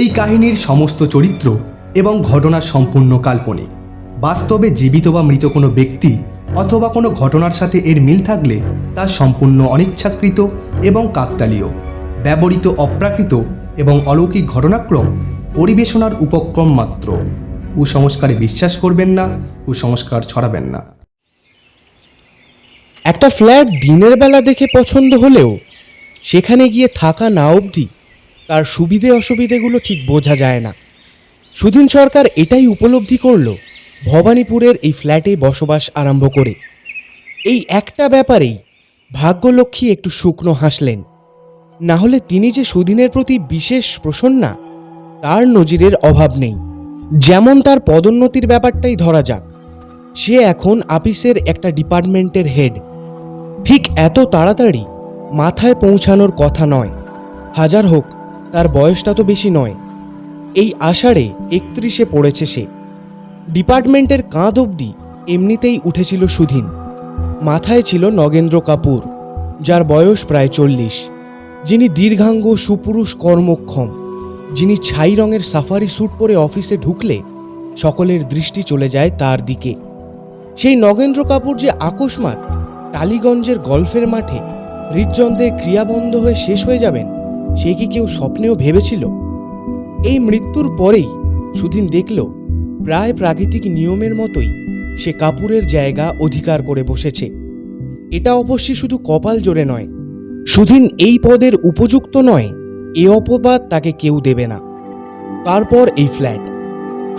এই কাহিনীর সমস্ত চরিত্র এবং ঘটনা সম্পূর্ণ কাল্পনিক। বাস্তবে জীবিত বা মৃত কোনো ব্যক্তি অথবা কোনো ঘটনার সাথে এর মিল থাকলে তা সম্পূর্ণ অনিচ্ছাকৃত এবং কাকতালীয়। ব্যবহৃত অপ্রাকৃত এবং অলৌকিক ঘটনাক্রম পরিবেশনার উপক্রম মাত্র। কুসংস্কারে বিশ্বাস করবেন না, কুসংস্কার ছড়াবেন না। একটা ফ্ল্যাট দিনের বেলা দেখে পছন্দ হলেও সেখানে গিয়ে থাকা না অবধি তার সুবিধে অসুবিধেগুলো ঠিক বোঝা যায় না। সুদিন সরকার এটাই উপলব্ধি করল, ভবানীপুরের এই ফ্ল্যাটে বসবাস আরম্ভ করে। এই একটা ব্যাপারেই ভাগ্যলক্ষ্মী একটু শুকনো হাসলেন। না হলে তিনি যে সুদিনের প্রতি বিশেষ প্রসন্না, তার নজিরের অভাব নেই। যেমন তার পদোন্নতির ব্যাপারটাই ধরা যাক, সে এখন আপিসের একটা ডিপার্টমেন্টের হেড। ঠিক এত তাড়াতাড়ি মাথায় পৌঁছানোর কথা নয়। হাজার হোক তার বয়সটা তো বেশি নয়। এই আষাঢ়ে একত্রিশে পড়েছে সে। ডিপার্টমেন্টের কাঁধ অবধি এমনিতেই উঠেছিল সুধীন। মাথায় ছিল নগেন্দ্র কাপুর, যার বয়স প্রায় চল্লিশ। যিনি দীর্ঘাঙ্গ সুপুরুষ কর্মক্ষম, যিনি ছাই রঙের সাফারি স্যুট পরে অফিসে ঢুকলে সকলের দৃষ্টি চলে যায় তার দিকে। সেই নগেন্দ্র কাপুর যে আকস্মাত টালিগঞ্জের গল্ফের মাঠে হৃদযন্ত্রের ক্রিয়াবন্ধ হয়ে শেষ হয়ে যাবেন সে কি কেউ স্বপ্নেও ভেবেছিল? এই মৃত্যুর পরেই সুদিন দেখল, প্রায় প্রাকৃতিক নিয়মের মতোই সে কাপুরের জায়গা অধিকার করে বসেছে। এটা অবশ্যই শুধু কপাল জোরে নয়। সুদিন এই পদের উপযুক্ত নয়, এ অপবাদ তাকে কেউ দেবে না। তারপর এই ফ্ল্যাট।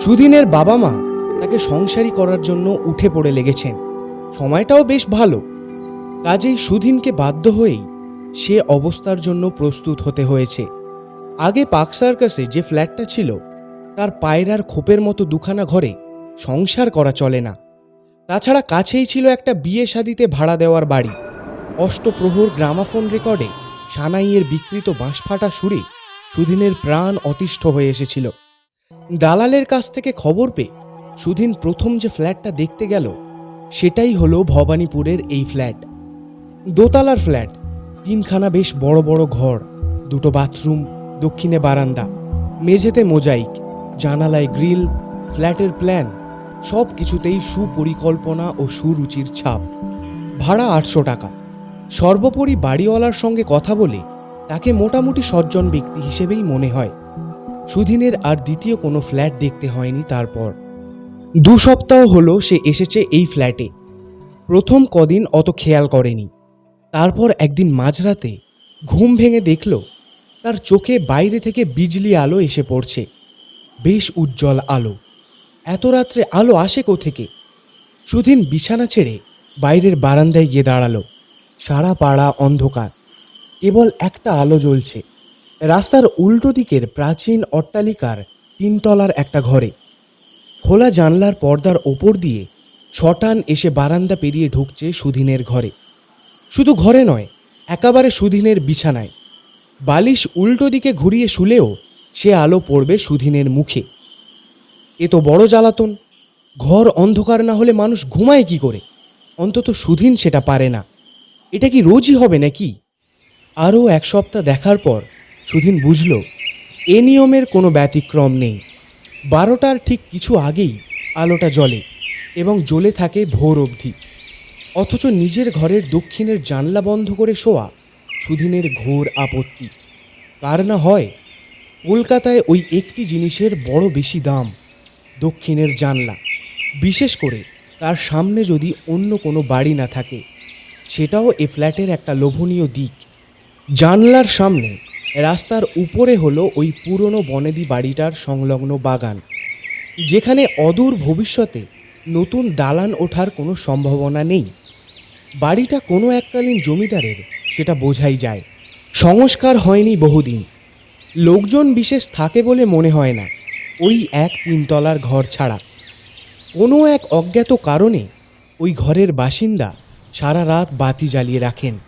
সুদিনের বাবা মা তাকে সংসারী করার জন্য উঠে পড়ে লেগেছেন। সময়টাও বেশ ভালো। কাজেই সুধীনকে বাধ্য হয়েই সে অবস্থার জন্য প্রস্তুত হতে হয়েছে। আগে পাক সার্কাসে যে ফ্ল্যাটটা ছিল, তার পায়রার খোপের মতো দুখানা ঘরে সংসার করা চলে না। তাছাড়া কাছেই ছিল একটা বিয়ে শাদিতে ভাড়া দেওয়ার বাড়ি। অষ্টপ্রহর গ্রামাফোন রেকর্ডে সানাইয়ের বিকৃত বাঁশফাটা সুরে সুধীনের প্রাণ অতিষ্ঠ হয়ে এসেছিল। দালালের কাছ থেকে খবর পেয়ে সুধীন প্রথম যে ফ্ল্যাটটা দেখতে গেল, সেটাই হলো ভবানীপুরের এই ফ্ল্যাট। দোতলার ফ্ল্যাট তিনখানা বেশ বড় বড় ঘর, দুটো বাথরুম, দক্ষিণে বারান্দা, মেঝেতে মোজাইক, জানালায় গ্রিল, ফ্ল্যাটের প্ল্যান সব কিছুতেই সুপরিকল্পনা ও সুরুচির ছাপ। ভাড়া আটশো টাকা। সর্বোপরি বাড়িওয়ালার সঙ্গে কথা বলে তাকে মোটামুটি সজ্জন ব্যক্তি হিসেবেই মনে হয়। সুধীনের আর দ্বিতীয় কোনো ফ্ল্যাট দেখতে হয়নি তারপর। দু সপ্তাহ হলো সে এসেছে এই ফ্ল্যাটে। প্রথম কদিন অত খেয়াল করেনি। তারপর একদিন মাঝরাতে ঘুম ভেঙে দেখল, তার চোখে বাইরে থেকে বিজলি আলো এসে পড়ছে। বেশ উজ্জ্বল আলো। এত রাত্রে আলো আসে থেকে সুদিন বিছানা ছেড়ে বাইরের বারান্দায় গিয়ে দাঁড়াল। সারা পাড়া অন্ধকার। কেবল একটা আলো জ্বলছে। রাস্তার উল্টো দিকের প্রাচীন অট্টালিকার তিনতলার একটা ঘরে। খোলা জানলার পর্দার ওপর দিয়ে ছটান এসে বারান্দা পেরিয়ে ঢুকছে সুধীনের ঘরে। শুধু ঘরে নয়, একেবারে সুধীনের বিছানায়। বালিশ উল্টো দিকে ঘুরিয়ে শুলেও সে আলো পড়বে সুধীনের মুখে। এ তো বড় জ্বালাতন। ঘর অন্ধকার না হলে মানুষ ঘুমায় কি করে? অন্তত সুধীন সেটা পারে না। এটা কি রোজই হবে নাকি? আরও এক সপ্তাহ দেখার পর সুধীন বুঝল, এ নিয়মের কোনো ব্যতিক্রম নেই। বারোটার ঠিক কিছু আগেই আলোটা জ্বলে এবং জ্বলে থাকে ভোর অবধি। অথচ নিজের ঘরের দক্ষিণের জানলা বন্ধ করে শোয়া সুদিনের ঘোর আপত্তি। কার না হয়, কলকাতায় ওই একটি জিনিসের বড় বেশি দাম, দক্ষিণের জানলা। বিশেষ করে তার সামনে যদি অন্য কোনো বাড়ি না থাকে, সেটাও এ ফ্ল্যাটের একটা লোভনীয় দিক। জানলার সামনে রাস্তার উপরে হলো ওই পুরনো বনেদি বাড়িটার সংলগ্ন বাগান, যেখানে অদূর ভবিষ্যতে নতুন দালান ওঠার কোনো সম্ভাবনা নেই। বাড়িটা কোনো এককালীন জমিদারের, সেটা বোঝাই যায়। সংস্কার হয়নি বহুদিন। লোকজন বিশেষ থাকে বলে মনে হয় না। ওই এক তিনতলার ঘর ছাড়া। কোনো এক অজ্ঞাত কারণে ওই ঘরের বাসিন্দা সারা রাত বাতি জ্বালিয়ে রাখেন।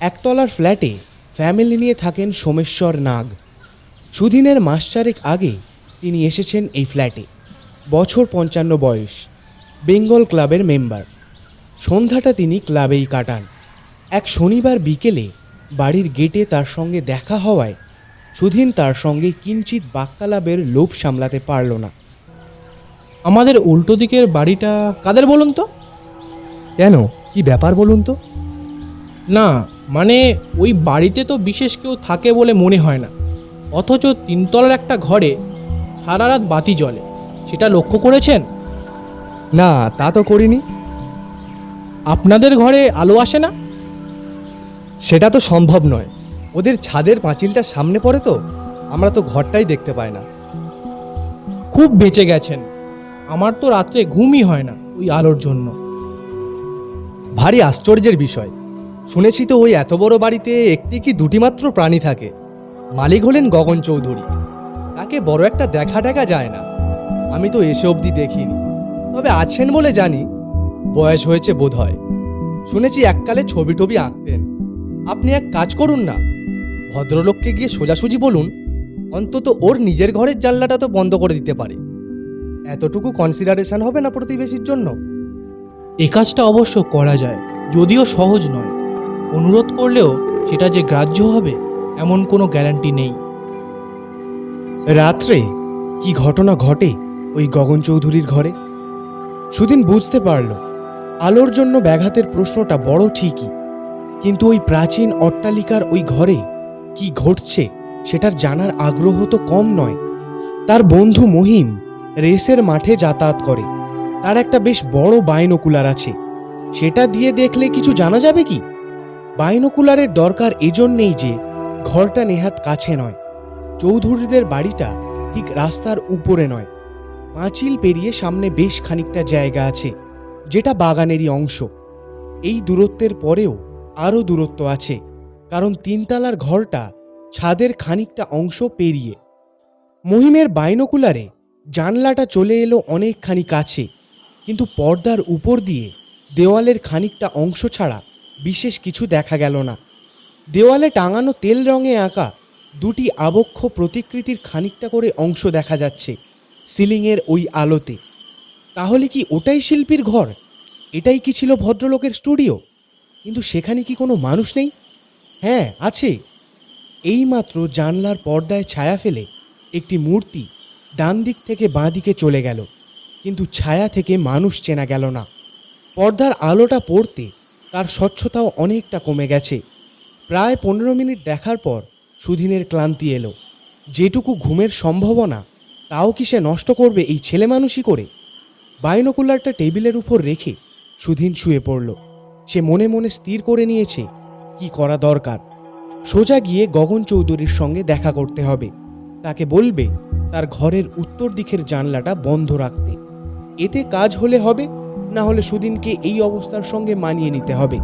একতলার ফ্ল্যাটে ফ্যামিলি নিয়ে থাকেন সোমেশ্বর নাগ। সুদিনের মাস চারেক আগে তিনি এসেছেন এই ফ্ল্যাটে। বছর পঞ্চান্ন বয়স। বেঙ্গল ক্লাবের মেম্বার। সন্ধ্যাটা তিনি ক্লাবেই কাটান। এক শনিবার বিকেলে বাড়ির গেটে তার সঙ্গে দেখা হওয়ায় সুধীন তার সঙ্গে কিঞ্চিত বাক্যালাপের লোভ সামলাতে পারল না। আমাদের উল্টো দিকের বাড়িটা কাদের বলুন তো? কেন? কি ব্যাপার বলুন তো? না মানে ওই বাড়িতে তো বিশেষ কেউ থাকে বলে মনে হয় না। অথচ তিনতলার একটা ঘরে সারা রাত বাতি জ্বলে। সেটা লক্ষ্য করেছেন? না তা তো করিনি। আপনাদের ঘরে আলো আসে না? সেটা তো সম্ভব নয়। ওদের ছাদের পাঁচিলটা সামনে পড়ে তো, আমরা তো ঘরটাই দেখতে পাই না। খুব বেঁচে গেছেন। আমার তো রাত্রে ঘুমই হয় না ওই আলোর জন্য। ভারী আশ্চর্যের বিষয়। শুনেছি তো ওই এত বড় বাড়িতে একটি কি দুটি মাত্র প্রাণী থাকে। মালিক হলেন গগন চৌধুরী। তাকে বড় একটা দেখা দেখা যায় না। আমি তো এসে অবধি দেখিনি। তবে আছেন বলে জানি বয়স হয়েছে বোধ হয় শুনেছি এককালে ছবি টবি আঁকতেন। আপনি এক কাজ করুন না। ভদ্রলোককে গিয়ে সোজাসুজি বলুন অন্তত ওর নিজের ঘরের জানলাটা তো বন্ধ করে দিতে পারে। এতটুকু কনসিডারেশন হবে না প্রতিবেশীর জন্য? এ কাজটা অবশ্য করা যায় যদিও সহজ নয়। অনুরোধ করলেও সেটা যে গ্রাহ্য হবে এমন কোনো গ্যারান্টি নেই। রাত্রে কি ঘটনা ঘটে ওই গগন চৌধুরীর ঘরে? সুদিন বুঝতে পারল আলোর জন্য ব্যাঘাতের প্রশ্নটা বড় ঠিকই, কিন্তু ওই প্রাচীন অট্টালিকার ওই ঘরে কি ঘটছে সেটার জানার আগ্রহ তো কম নয়। তার বন্ধু মহিম রেসের মাঠে যাতায়াত করে। তার একটা বেশ বড় বাইনোকুলার আছে। সেটা দিয়ে দেখলে কিছু জানা যাবে কি? বাইনোকুলারের দরকার এজন্যেই যে ঘরটা নেহাত কাছে নয়। চৌধুরীদের বাড়িটা ঠিক রাস্তার উপরে নয়। পাঁচিল পেরিয়ে সামনে বেশ খানিকটা জায়গা আছে। যেটা বাগানেরই অংশ। এই দূরত্বের পরেও আরও দূরত্ব আছে, কারণ তিনতলার ঘরটা ছাদের খানিকটা অংশ পেরিয়ে। মহিমের বাইনোকুলারে জানলাটা চলে এলো অনেকখানি কাছে, কিন্তু পর্দার উপর দিয়ে দেওয়ালের খানিকটা অংশ ছাড়া বিশেষ কিছু দেখা গেল না। দেওয়ালে টাঙানো তেল রঙে আঁকা দুটি আবক্ষ প্রতিকৃতির খানিকটা করে অংশ দেখা যাচ্ছে, সিলিংয়ের ওই আলোতে। তাহলে কি ওটাই শিল্পীর ঘর? এটাই কি ছিল ভদ্রলোকের স্টুডিও? কিন্তু সেখানে কি কোনো মানুষ নেই? হ্যাঁ আছে। এইমাত্র জানলার পর্দায় ছায়া ফেলে একটি মূর্তি ডান দিক থেকে বাঁ দিকে চলে গেল। কিন্তু ছায়া থেকে মানুষ চেনা গেল না। পর্দার আলোটা পড়তে তার স্বচ্ছতাও অনেকটা কমে গেছে। প্রায় পনেরো মিনিট দেখার পর সুধীনের ক্লান্তি এলো। যেটুকু ঘুমের সম্ভাবনা, তাও কি সে নষ্ট করবে এই ছেলে মানুষই করে? বাইনোকুলারটা টেবিলের উপর রেখে সুধীন শুয়ে পড়ল। সে মনে মনে স্থির করে নিয়েছে, কি করা দরকার? সোজা গিয়ে গগন চৌধুরীর সঙ্গে দেখা করতে হবে। তাকে বলবে, তার ঘরের উত্তর দিকের জানলাটা বন্ধ রাখতে। এতে কাজ হলে হবে, না হলে সুদিনকে এই অবস্থার সঙ্গে মানিয়ে নিতে হবে।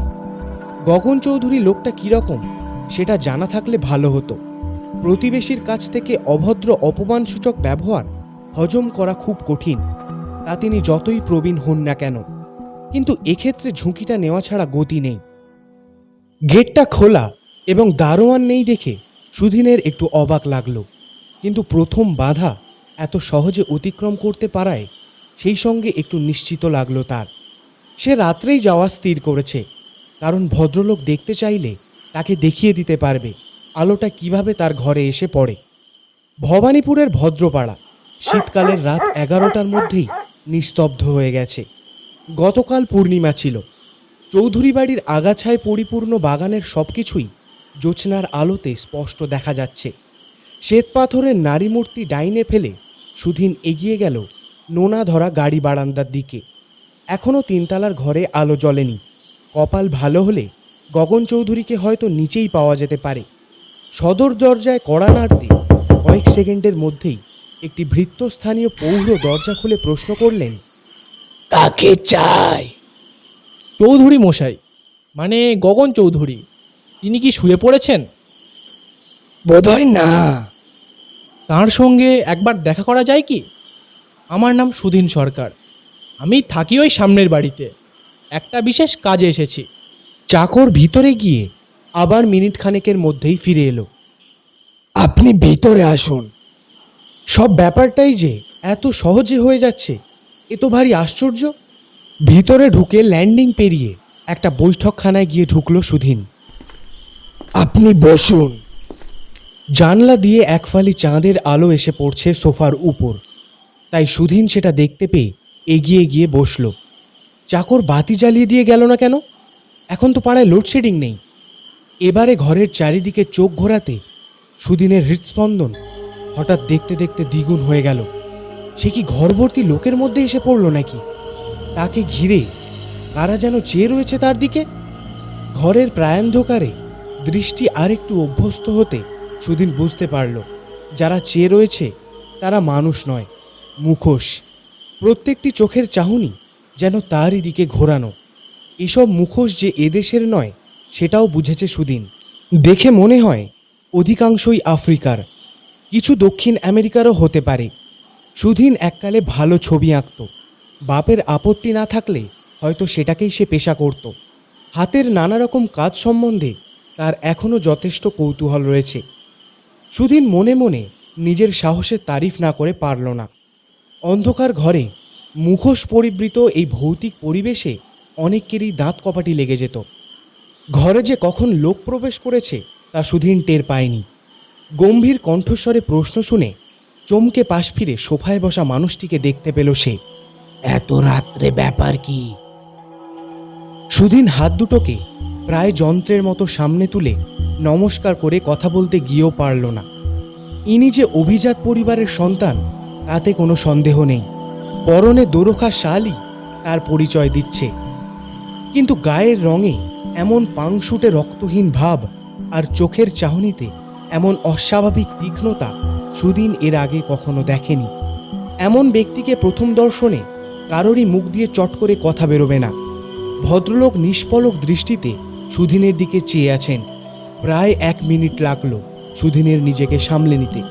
গগন চৌধুরী লোকটা কীরকম সেটা জানা থাকলে ভালো হতো। প্রতিবেশীর কাছ থেকে অভদ্র অপমানসূচক ব্যবহার হজম করা খুব কঠিন। তা তিনি যতই প্রবীণ হন না কেন। কিন্তু এক্ষেত্রে ঝুঁকিটা নেওয়া ছাড়া গতি নেই। গেটটা খোলা এবং দারোয়ান নেই দেখে সুধীনের একটু অবাক লাগল। কিন্তু প্রথম বাধা এত সহজে অতিক্রম করতে পারায় সেই সঙ্গে একটু নিশ্চিত লাগল তার। সে রাত্রেই যাওয়া স্থির করেছে, কারণ ভদ্রলোক দেখতে চাইলে তাকে দেখিয়ে দিতে পারবে আলোটা কীভাবে তার ঘরে এসে পড়ে। ভবানীপুরের ভদ্রপাড়া, শীতকালের রাত এগারোটার মধ্যেই নিস্তব্ধ হয়ে গেছে। গতকাল পূর্ণিমা ছিল। চৌধুরী বাড়ির আগাছায় পরিপূর্ণ বাগানের সবকিছুই জোছনার আলোতে স্পষ্ট দেখা যাচ্ছে। শ্বেতপাথরের নারী মূর্তি ডাইনে ফেলে সুধীন এগিয়ে গেল নোনা ধরা গাড়ি বারান্দার দিকে। এখনও তিনতলার ঘরে আলো জ্বলেনি। কপাল ভালো হলে গগন চৌধুরীকে হয়তো নিচেই পাওয়া যেতে পারে। সদর দরজায় কড়া নাড়তে কয়েক সেকেন্ডের মধ্যেই একটি ভৃত্যস্থানীয় পৌর দরজা খুলে প্রশ্ন করলেন কাকে চাই? চৌধুরী মশাই মানে গগন চৌধুরী তিনি কি শুয়ে পড়েছেন? বোধহয় না। তার সঙ্গে একবার দেখা করা যায় কি? আমার নাম সুধীন সরকার আমি থাকি ওই সামনের বাড়িতে একটা বিশেষ কাজে এসেছি। চাকর ভিতরে গিয়ে আবার মিনিট খানেকের মধ্যেই ফিরে এলো। আপনি ভিতরে আসুন। সব ব্যাপারটাই যে এত সহজে হয়ে যাচ্ছে, এ তো ভারী আশ্চর্য। ভিতরে ঢুকে ল্যান্ডিং পেরিয়ে একটা বৈঠকখানায় গিয়ে ঢুকলো সুধীন। আপনি বসুন। জানলা দিয়ে এক ফালি চাঁদের আলো এসে পড়ছে সোফার উপর। তাই সুধীন সেটা দেখতে পেয়ে এগিয়ে গিয়ে বসল। চাকর বাতি জ্বালিয়ে দিয়ে গেল না কেন? এখন তো পাড়ায় লোডশেডিং নেই। এবারে ঘরের চারিদিকে চোখ ঘোরাতে সুদিনের হৃৎস্পন্দন হঠাৎ দেখতে দেখতে দ্বিগুণ হয়ে গেল। সে কি ঘরভর্তি লোকের মধ্যে এসে পড়ল নাকি? তাকে ঘিরে কারা যেন চেয়ে রয়েছে তার দিকে? ঘরের প্রায়ন্ধকারে দৃষ্টি আরেকটু অভ্যস্ত হতে সুদিন বুঝতে পারল, যারা চেয়ে রয়েছে তারা মানুষ নয়, মুখোশ। প্রত্যেকটি চোখের চাহনি যেন তারই দিকে ঘোরানো। এসব মুখোশ যে এদেশের নয়, সেটাও বুঝেছে সুদিন। দেখে মনে হয়, অধিকাংশই আফ্রিকার। কিছু দক্ষিণ আমেরিকারও হতে পারে। সুধীন এককালে ভালো ছবি আঁকত। বাপের আপত্তি না থাকলে হয়তো সেটাকেই সে পেশা করত। হাতের নানা রকম কাজ সম্বন্ধে তার এখনও যথেষ্ট কৌতূহল রয়েছে। সুধীন মনে মনে নিজের সাহসের তারিফ না করে পারল না। অন্ধকার ঘরে মুখোশ পরিবৃত এই ভৌতিক পরিবেশে অনেকেরই দাঁত কপাটি লেগে যেত। ঘরে যে কখন লোক প্রবেশ করেছে তা সুধীন টের পায়নি। গম্ভীর কণ্ঠস্বরে প্রশ্ন শুনে চমকে পাশ ফিরে সোফায় বসা মানুষটিকে দেখতে পেল সে। এত রাত্রে ব্যাপার কি? সুদিন হাত দুটোকে প্রায় যন্ত্রের মতো সামনে তুলে নমস্কার করে কথা বলতে গিয়েও পারল না। ইনি যে অভিজাত পরিবারের সন্তান তাতে কোনো সন্দেহ নেই। পরনে দোরখা শালই তার পরিচয় দিচ্ছে। কিন্তু গায়ের রঙে এমন পাংশুটে রক্তহীন ভাব আর চোখের চাহনিতে এমন অস্বাভাবিক তীক্ষ্ণতা সুদিন এর আগে কখনো দেখেনি। এমন ব্যক্তিকে প্রথম দর্শনে কারোরই মুখ দিয়ে চট করে কথা বেরোবে না। ভদ্রলোক নিষ্পলক দৃষ্টিতে সুধীনের দিকে চেয়ে আছেন। প্রায় এক মিনিট লাগল সুধীনের নিজেকে সামলে নিতে।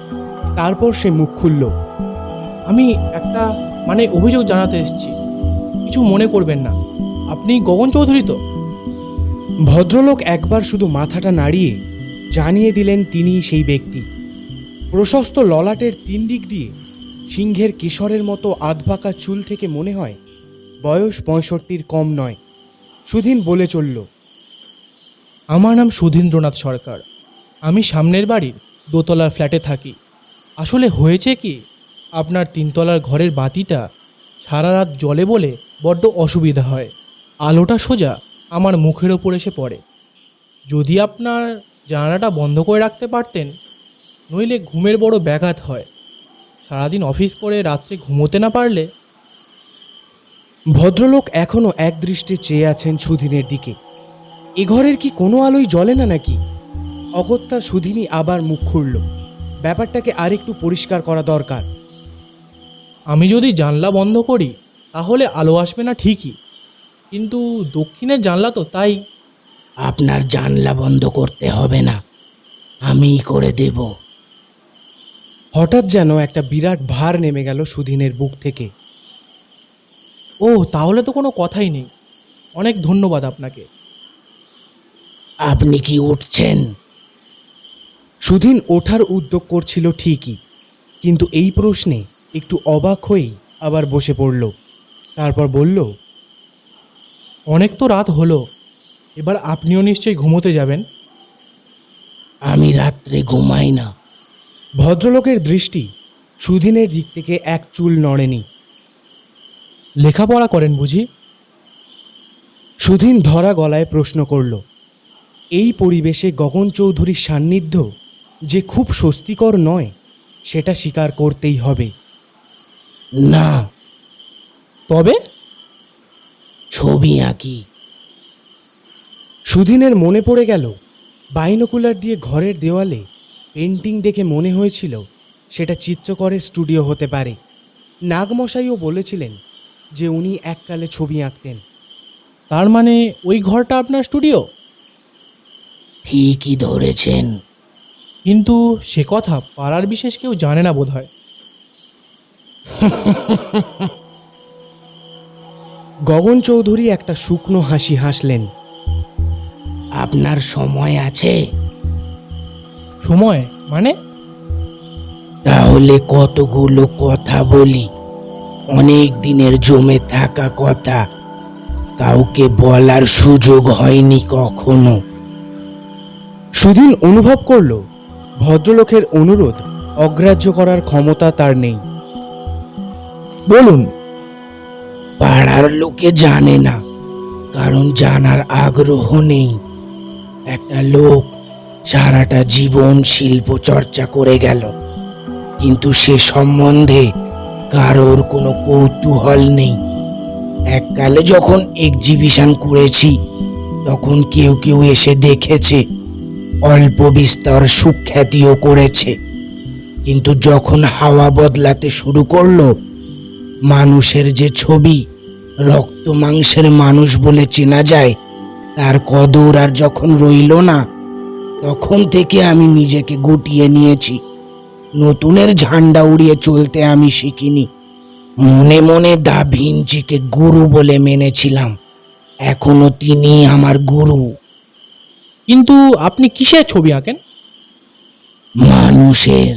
তারপর সে মুখ খুলল। আমি একটা মানে অভিযোগ জানাতে এসেছি। কিছু মনে করবেন না। আপনি গগন চৌধুরী তো? ভদ্রলোক একবার শুধু মাথাটা নাড়িয়ে জানিয়ে দিলেন তিনিই সেই ব্যক্তি। প্রশস্ত ললাটের তিন দিক দিয়ে সিংহের কেশরের মতো আধবাঁকা চুল থেকে মনে হয় বয়স পঁয়ষট্টির কম নয়। সুধীন বলে চলল, আমার নাম সুধীন্দ্রনাথ সরকার। আমি সামনের বাড়ির দোতলার ফ্ল্যাটে থাকি। আসলে হয়েছে কি, আপনার তিনতলার ঘরের বাতিটা সারা রাত জলে বলে বড্ড অসুবিধা হয়। আলোটা সোজা আমার মুখের ওপর এসে পড়ে। যদি আপনার জানালাটা বন্ধ করে রাখতে পারতেন নইলে ঘুমের বড় ব্যাঘাত হয়। সারাদিন অফিস করে রাত্রে ঘুমোতে না পারলে? ভদ্রলোক এখনও একদৃষ্টে চেয়ে আছেন সুধীনের দিকে। এ ঘরের কি কোনো আলোই জ্বলে না নাকি? অগত্যা সুধিনী আবার মুখ খুলল। ব্যাপারটাকে আরেকটু পরিষ্কার করা দরকার। আমি যদি জানলা বন্ধ করি তাহলে আলো আসবে না ঠিকই। কিন্তু দক্ষিণের জানলা তো তাই আপনার জানলা বন্ধ করতে হবে না। আমিই করে দেব। হঠাৎ যেন একটা বিরাট ভার নেমে গেল সুধীনের বুক থেকে। ও তাহলে তো কোনো কথাই নেই। অনেক ধন্যবাদ আপনাকে। আপনি কি উঠছেন? সুধীন ওঠার উদ্যোগ করছিল ঠিকই কিন্তু এই প্রশ্নে একটু অবাক হয়েই আবার বসে পড়ল। তারপর বলল অনেক তো রাত হলো এবার আপনিও নিশ্চয়ই ঘুমোতে যাবেন। আমি রাত্রে ঘুমাই না। ভদ্রলোকের দৃষ্টি সুদিনের দিক থেকে এক চুল নড়েনি। লেখাপড়া করেন বুঝি? সুধীন ধরা গলায় প্রশ্ন করল এই পরিবেশে গগন চৌধুরীর সান্নিধ্য যে খুব স্বস্তিকর নয় সেটা স্বীকার করতেই হবে। না। তবে? ছবি আঁকি। সুধীনের মনে পড়ে গেল বাইনোকুলার দিয়ে ঘরের দেওয়ালে পেন্টিং দেখে মনে হয়েছিল সেটা চিত্রকরের স্টুডিও হতে পারে। নাগমশাইও বলেছিলেন যে উনি এককালে ছবি আঁকতেন। তার মানে ওই ঘরটা আপনার স্টুডিও? ঠিকই ধরেছেন। কিন্তু সে কথা পাড়ার বিশেষ কেউ জানে না বোধ হয় গগন চৌধুরী একটা শুকনো হাসি হাসলেন। আপনার সময় আছে। সময়? মানে? তাহলে কতগুলো কথা বলি? অনেক দিনের জমে থাকা কথা। কাউকে বলার সুযোগ হয়নি কখনো। সুদিন অনুভব করল ভদ্রলোকের অনুরোধ অগ্রাহ্য করার ক্ষমতা তার নেই। বলুন। পাড়ার লোকে জানে না কারণ জানার আগ্রহ নেই। একটা লোক সারাটা জীবন শিল্প চর্চা করে গেল, কিন্তু সে সম্বন্ধে কারোর কোনো কৌতূহল নেই। এককালে যখন এক্সিবিশন করেছি, তখন কেউ কেউ এসে দেখেছে, অল্প বিস্তর সুখ্যাতিও করেছে। কিন্তু যখন হাওয়া বদলাতে শুরু করল, মানুষের যে ছবি, রক্ত মাংসের মানুষ বলে চেনা যায় তার কদর আর যখন রইল না তখন থেকে আমি নিজেকে গুটিয়ে নিয়েছি। নতুনের ঝান্ডা উড়িয়ে চলতে আমি শিখিনি। মনে মনে দা ভিঞ্চিকে গুরু বলে মেনেছিলাম। এখনও তিনি আমার গুরু। কিন্তু আপনি কিসের ছবি আঁকেন? মানুষের।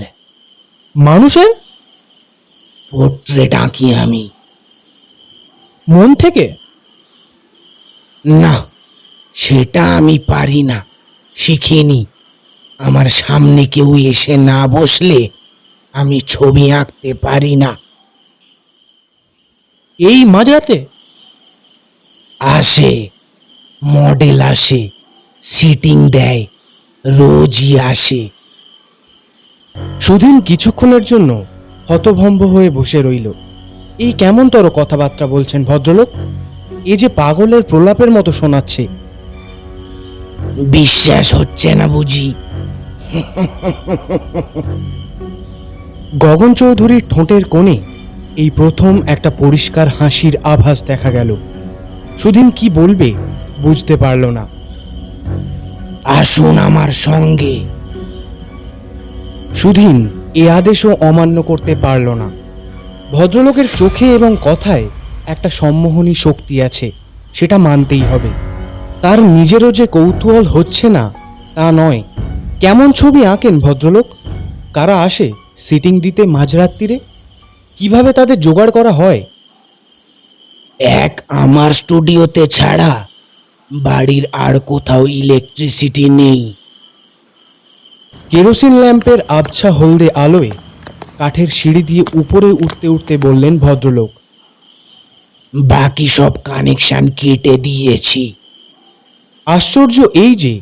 মানুষের? পোর্ট্রেট আঁকি আমি। মন থেকে? না। সেটা আমি পারি না। শিখিনি আমার সামনে কেউ এসে না বসলে আমি ছবি আঁকতে পারি না। এই মাঝরাতে? আসে মডেল আসে সিটিং দেয় রোজই আসে। সুধীন কিছুক্ষণের জন্য হতভম্ব হয়ে বসে রইল। এই কেমনতর কথাবার্তা বলছেন ভদ্রলোক? এ যে পাগলের প্রলাপের মতো শোনাচ্ছে। বিশ্বাস হচ্ছে না বুঝি। গগন চৌধুরীর ঠোঁটের কোণে এই প্রথম একটা পরিষ্কার হাসির আভাস দেখা গেল। সুদিন কি বলবে বুঝতে পারল না। আসুন আমার সঙ্গে। সুধীন এ আদেশও অমান্য করতে পারল না। ভদ্রলোকের চোখে এবং কথায় একটা সম্মোহনী শক্তি আছে সেটা মানতেই হবে। তার নিজেরও যে কৌতূহল হচ্ছে না তা নয়। কেমন ছবি আঁকেন ভদ্রলোক? কারা আসে সিটিং দিতে মাঝরাত্রিরে কীভাবে তাদের জোগাড় করা হয়? এক আমার স্টুডিওতে ছাড়া বাড়ির আর কোথাও ইলেকট্রিসিটি নেই। কেরোসিন ল্যাম্পের আবছা হলদে আলোয় কাঠের সিঁড়ি দিয়ে উপরে উঠতে উঠতে বললেন ভদ্রলোক বাকি সব কানেকশন কেটে দিয়েছি। আশ্চর্য এই যে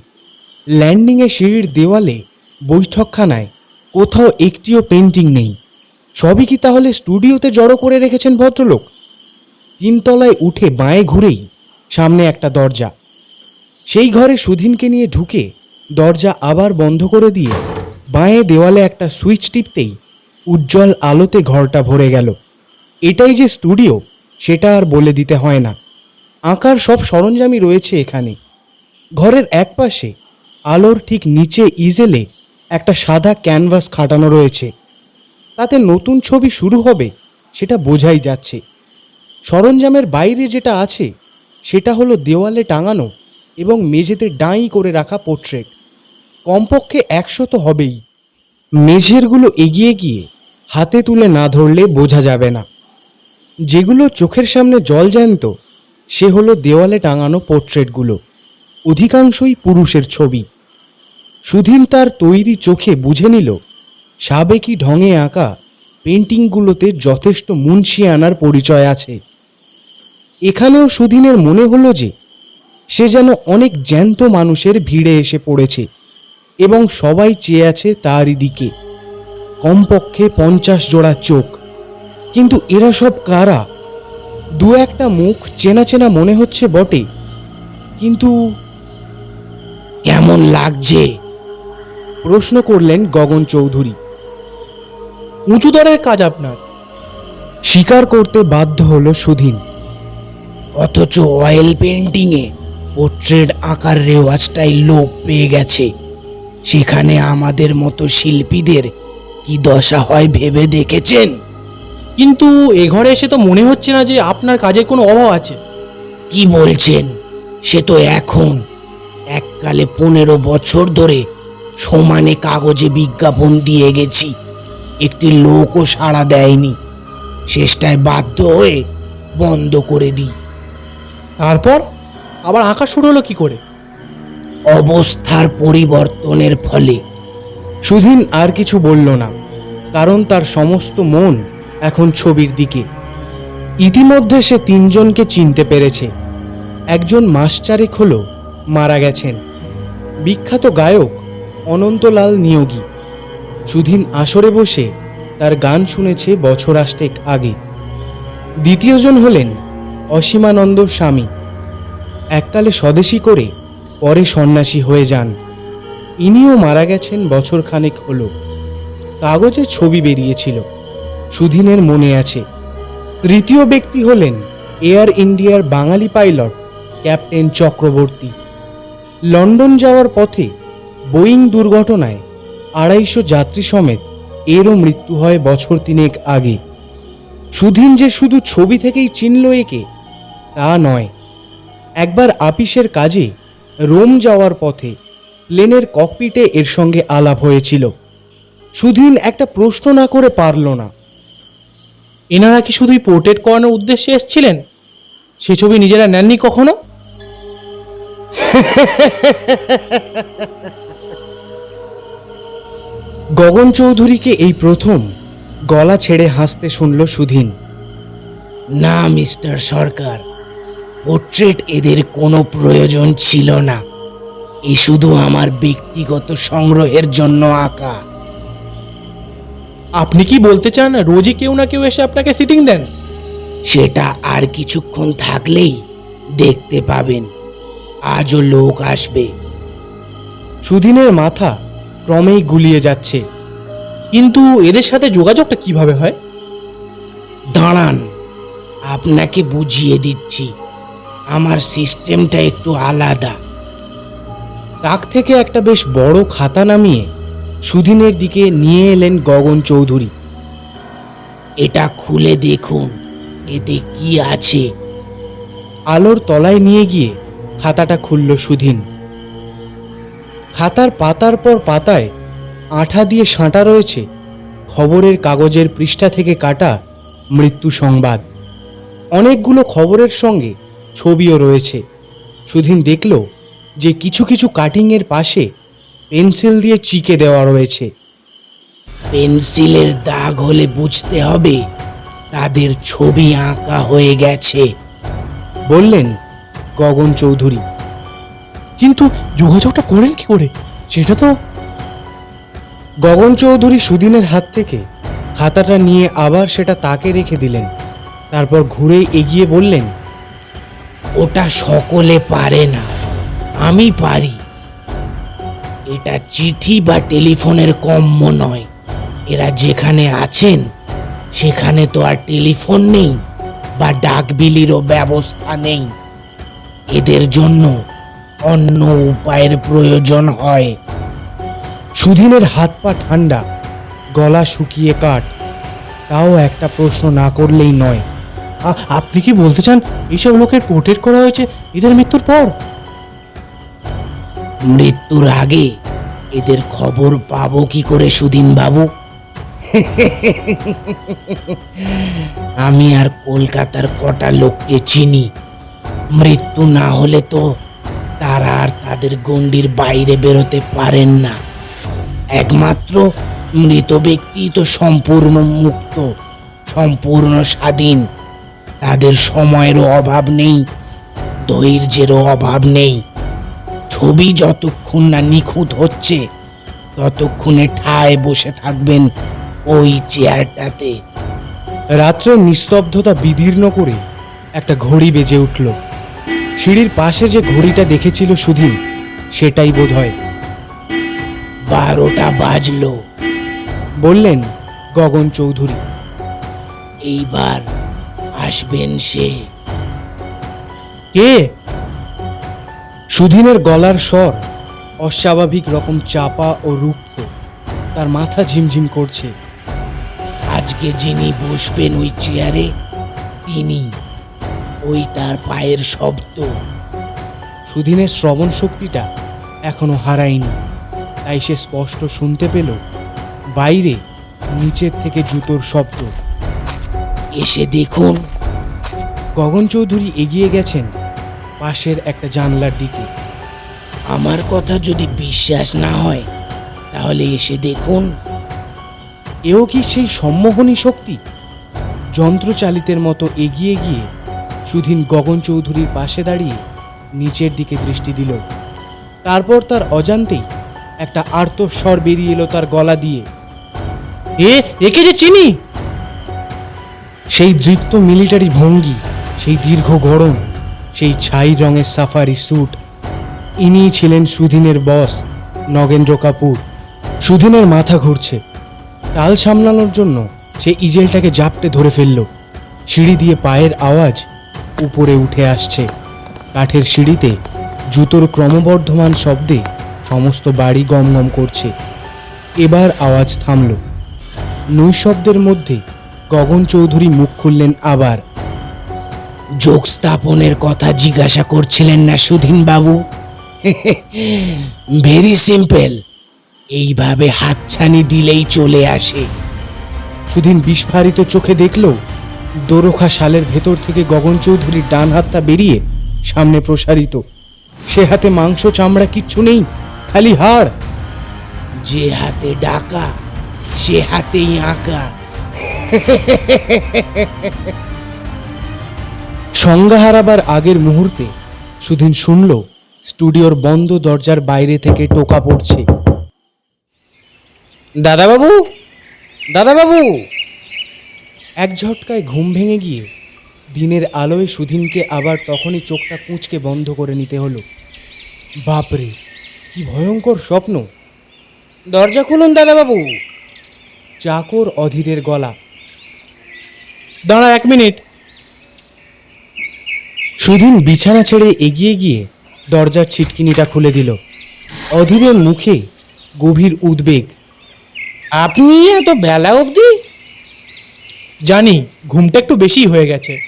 ল্যান্ডিংয়ে সিঁড়ির দেওয়ালে বৈঠকখানায় কোথাও একটিও পেন্টিং নেই। সবই কি তাহলে স্টুডিওতে জড়ো করে রেখেছেন ভদ্রলোক? তিনতলায় উঠে বাঁয়ে ঘুরেই সামনে একটা দরজা। সেই ঘরে সুধীনকে নিয়ে ঢুকে দরজা আবার বন্ধ করে দিয়ে বাঁয়ে দেওয়ালে একটা সুইচ টিপতেই উজ্জ্বল আলোতে ঘরটা ভরে গেল। এটাই যে স্টুডিও সেটা আর বলে দিতে হয় না। আঁকার সব সরঞ্জামই রয়েছে এখানে। ঘরের একপাশে আলোর ঠিক নিচে ইজেলে একটা সাদা ক্যানভাস খাটানো রয়েছে। তাতে নতুন ছবি শুরু হবে সেটা বোঝাই যাচ্ছে। সরঞ্জামের বাইরে যেটা আছে সেটা হলো দেওয়ালে টাঙানো এবং মেঝেতে ডাঁই করে রাখা পোর্ট্রেট। কমপক্ষে একশো তো হবেই। মেঝেরগুলো এগিয়ে গিয়ে হাতে তুলে না ধরলে বোঝা যাবে না। যেগুলো চোখের সামনে জল জ্যান্ত, সে হলো দেওয়ালে টাঙানো পোর্ট্রেটগুলো। অধিকাংশই পুরুষের ছবি। সুধীন তার তৈরি চোখে বুঝে নিল, সাবেকি ঢঙে আঁকা পেন্টিংগুলোতে যথেষ্ট মুন্সিয়ানার পরিচয় আছে। এখানেও সুধীনের মনে হলো যে, সে যেন অনেক জ্যান্ত মানুষের ভিড়ে এসে পড়েছে এবং সবাই চেয়ে আছে তারই দিকে। কমপক্ষে পঞ্চাশ জোড়া চোখ। কিন্তু এরা সব কারা? দু একটা মুখ চেনা চেনা মনে হচ্ছে বটে, কিন্তু কেমন লাগছে। প্রশ্ন করলেন গগন চৌধুরী। উঁচু দরের কাজ আপনার। স্বীকার করতে বাধ্য হলো সুধীন। অথচ অয়েল পেন্টিংয়ে পোর্ট্রেট আঁকার রেওয়াজটাই লোপ পেয়ে গেছে। সেখানে আমাদের মতো শিল্পীদের কি দশা হয় ভেবে দেখেছেন? কিন্তু এ ঘরে এসে তো মনে হচ্ছে না যে আপনার কাজের কোনো অভাব আছে। কি বলছেন? সে তো এখন এককালে পনেরো বছর ধরে সমানে কাগজে বিজ্ঞাপন দিয়ে গেছি। একটি লোকও সাড়া দেয়নি। শেষটায় বাধ্য হয়ে বন্ধ করে দিই। তারপর? আবার আঁকা শুরু হলো কি করে? অবস্থার পরিবর্তনের ফলে। সুধীন আর কিছু বলল না কারণ তার সমস্ত মন এখন ছবির দিকে। ইতিমধ্যে সে তিনজনকে চিনতে পেরেছে। একজন মাস চারেক হল মারা গেছেন। বিখ্যাত গায়ক অনন্তলাল নিয়োগী। সুধীন আসরে বসে তার গান শুনেছে বছর আষ্টেক আগে। দ্বিতীয়জন হলেন অসীমানন্দ স্বামী। এককালে স্বদেশী করে পরে সন্ন্যাসী হয়ে যান। ইনিও মারা গেছেন বছর খানেক হলো। কাগজে ছবি বেরিয়েছিল। সুধীনের মনে আছে। তৃতীয় ব্যক্তি হলেন এয়ার ইন্ডিয়ার Bengali pilot captain Chakraborty. London যাওয়ার পথে বোয়িং দুর্ঘটনায় আড়াইশো যাত্রী সমেত এরও মৃত্যু হয় বছর তিনেক আগে। সুধীন যে শুধু ছবি থেকেই চিনল একে, তা নয়। একবার আপিসের কাজে রোম যাওয়ার পথে প্লেনের ককপিটে এর সঙ্গে আলাপ হয়েছিল। সুধীন একটা প্রশ্ন না করে পারল না। এনারা কি শুধুই পোর্ট্রেট করানোর উদ্দেশ্যে এসেছিলেন? সে ছবি নিজেরা নেননি কখনো? গগন চৌধুরীকে এই প্রথম গলা ছেড়ে হাসতে শুনল সুধীন। না মিস্টার সরকার পোর্ট্রেট এদের কোনো প্রয়োজন ছিল না। এ শুধু আমার ব্যক্তিগত সংগ্রহের জন্য আঁকা। আপনি কি বলতে চান রোজই কেউ না কেউ এসে আপনাকে সিটিং দেন? সেটা আর কিছুক্ষণ থাকলেই দেখতে পাবেন। আজও লোক আসবে। সুদিনের মাথা ক্রমেই গুলিয়ে যাচ্ছে। কিন্তু এদের সাথে যোগাযোগটা কীভাবে হয়? দাঁড়ান আপনাকে বুঝিয়ে দিচ্ছি। আমার সিস্টেমটা একটু আলাদা। তাক থেকে একটা বেশ বড় খাতা নামিয়ে সুদিনের দিকে নিয়ে এলেন গগন চৌধুরী। এটা খুলে দেখুন এতে কি আছে। আলোর তলায় নিয়ে গিয়ে খাতাটা খুলল সুধীন। খাতার পাতার পর পাতায় আঠা দিয়ে সাঁটা রয়েছে। খবরের কাগজের পৃষ্ঠা থেকে কাটা মৃত্যু সংবাদ। অনেকগুলো খবরের সঙ্গে ছবিও রয়েছে। সুধীন দেখল যে কিছু কিছু কাটিংয়ের পাশে পেন্সিল দিয়ে চিকে দেওয়া রয়েছে। পেন্সিলের দাগ হলে বুঝতে হবে তাদের ছবি আঁকা হয়ে গেছে। বললেন গগন চৌধুরী। কিন্তু যোগাযোগটা করেন কি করে? সেটা তো গগন চৌধুরী সুদিনের হাত থেকে খাতাটা নিয়ে আবার সেটা তাকে রেখে দিলেন। তারপর ঘুরে এগিয়ে বললেন, ওটা সকলে পারে না, আমি পারি। এটা চিঠি বা টেলিফোনের কম্য নয়। এরা যেখানে আছেন, সেখানে তো আর টেলিফোন নেই বা ডাকবিলিরও ব্যবস্থা নেই। এদের জন্য অন্য উপায়ের প্রয়োজন হয়। সুধীনের হাত পা ঠান্ডা গলা শুকিয়ে কাট তাও একটা প্রশ্ন না করলেই নয়। আপনি কি বলতে চান এইসব লোকের পোর্ট্রেট করা হয়েছে এদের মৃত্যুর পর? মৃত্যুর আগে এদের খবর পাবো কি করে সুদিন বাবু? আমি আর কলকাতার কটা লোককে চিনি। মৃত্যু না হলে তো তারা আর তাদের গণ্ডির বাইরে বেরোতে পারেন না। একমাত্র মৃত ব্যক্তি তো সম্পূর্ণ মুক্ত, সম্পূর্ণ স্বাধীন। তাদের সময়েরও অভাব নেই, ধৈর্যেরও অভাব নেই। ছবি যতক্ষণ না নিখুঁত হচ্ছে, ততক্ষণে ঠায় বসে থাকবেন ওই চেয়ারটাতে। রাত্রের নিস্তব্ধতা বিদীর্ণ করে একটা ঘড়ি বেজে উঠল। সিঁড়ির পাশে যে ঘড়িটা দেখেছিল সুধীন সেটাই বোধ হয় বারোটা বাজলো। বললেন গগন চৌধুরী। এইবার আসবেন সে। কে? সুধীনের গলার স্বর অস্বাভাবিক রকম চাপা ও রুক্ষ তার মাথা ঝিমঝিম করছে। আজকে যিনি বসবেন ওই চেয়ারে তিনি। ওই তার পায়ের শব্দ। সুদিনের শ্রবণ শক্তিটা এখনও হারায়নি। তাই সে স্পষ্ট শুনতে পেল বাইরে নিচের থেকে জুতোর শব্দ। এসে দেখুন। গগন চৌধুরী এগিয়ে গেছেন পাশের একটা জানলার দিকে। আমার কথা যদি বিশ্বাস না হয়, তাহলে এসে দেখুন। এও কি সেই সম্মোহনী শক্তি? যন্ত্রচালিতের মতো এগিয়ে গিয়ে সুধীন গগন চৌধুরীর পাশে দাঁড়িয়ে নিচের দিকে দৃষ্টি দিল। তারপর তার অজান্তেই একটা আর্তস্বর বেরিয়ে এলো তার গলা দিয়ে। এ, একে যে চিনি? সেই দৃপ্ত মিলিটারি ভঙ্গি, সেই দীর্ঘ গরম সেই ছাই রঙের সাফারি স্যুট ইনি ছিলেন সুধীনের বস নগেন্দ্র কাপুর। সুধীনের মাথা ঘুরছে। তাল সামলানোর জন্য সে ইজেলটাকে জাপটে ধরে ফেলল। সিঁড়ি দিয়ে পায়ের আওয়াজ উপরে উঠে আসছে। কাঠের সিঁড়িতে জুতোর ক্রমবর্ধমান শব্দে সমস্ত বাড়ি গমগম করছে। এবার আওয়াজ থামল। নৈশব্দের মধ্যে গগন চৌধুরী মুখ খুললেন আবার। যোগ স্থাপনের কথা জিজ্ঞাসা করছিলেন না সুধীন বাবু? ভেরি সিম্পল এইভাবে হাতছানি দিলেই চলে আসে। সুধীন বিস্ফারিত চোখে দেখল দোরখা শালের ভেতর থেকে গগন চৌধুরীর ডান হাতটা বেরিয়ে সামনে প্রসারিত। সে হাতে মাংস চামড়া কিচ্ছু নেই খালি হাড়। যে হাতে ডাকা সে হাতেই আঁকা। সংজ্ঞা হারাবার আগের মুহূর্তে সুধীন শুনল স্টুডিওর বন্ধ দরজার বাইরে থেকে টোকা পড়ছে। দাদাবাবু? দাদাবাবু? এক ঝটকায় ঘুম ভেঙে গিয়ে দিনের আলোয় সুধীনকে আবার তখনই চোখটা কুঁচকে বন্ধ করে নিতে হলো। বাপরে, কি ভয়ঙ্কর স্বপ্ন। দরজা খুলুন, দাদাবাবু। চাকর অধীরের গলা। দাঁড়া এক মিনিট। সুধীন বিছানা ছেড়ে এগিয়ে গিয়ে দরজার ছিটকিনিটা খুলে দিল। অধীরের মুখে গভীর উদ্বেগ। আপনি এত বেলা অবধি জানি, ঘুমটা একটু বেশি হয়ে গেছে।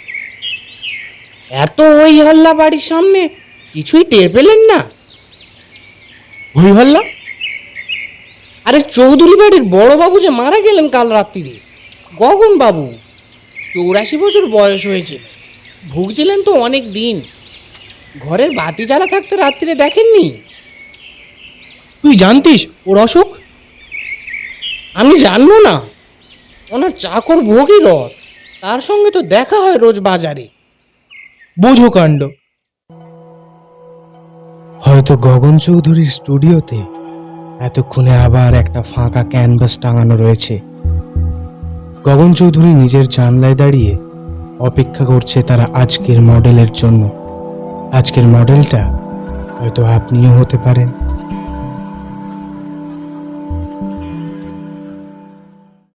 এত ওই হল্লা বাড়ির সামনে কিছুই টের পেলেন না? হই হল্লা আরে চৌধুরী বাড়ির বড় বাবু যে মারা গেলেন কাল রাত্রিরে, গগন বাবু, চৌরাশি বছর বয়স হয়েছিল ভুগছিলেন তো অনেক দিন, ঘরের বাতি জ্বালা থাকতে রাত্রিরে দেখেননি? তুই জানতিস ওর অসুখ? আমি জানব না। ওনার চাকর ভোগী ভগীরথ তার সঙ্গে তো দেখা হয় রোজ বাজারে। বোঝো কাণ্ড। হয়তো গগন চৌধুরীর স্টুডিওতে এতক্ষণে আবার একটা ফাঁকা ক্যানভাস টাঙানো রয়েছে। গগন চৌধুরী নিজের জানলায় দাঁড়িয়ে অপেক্ষা করছে তারা আজকের মডেলের জন্য। আজকের মডেলটা হয়তো আপনিও হতে পারেন।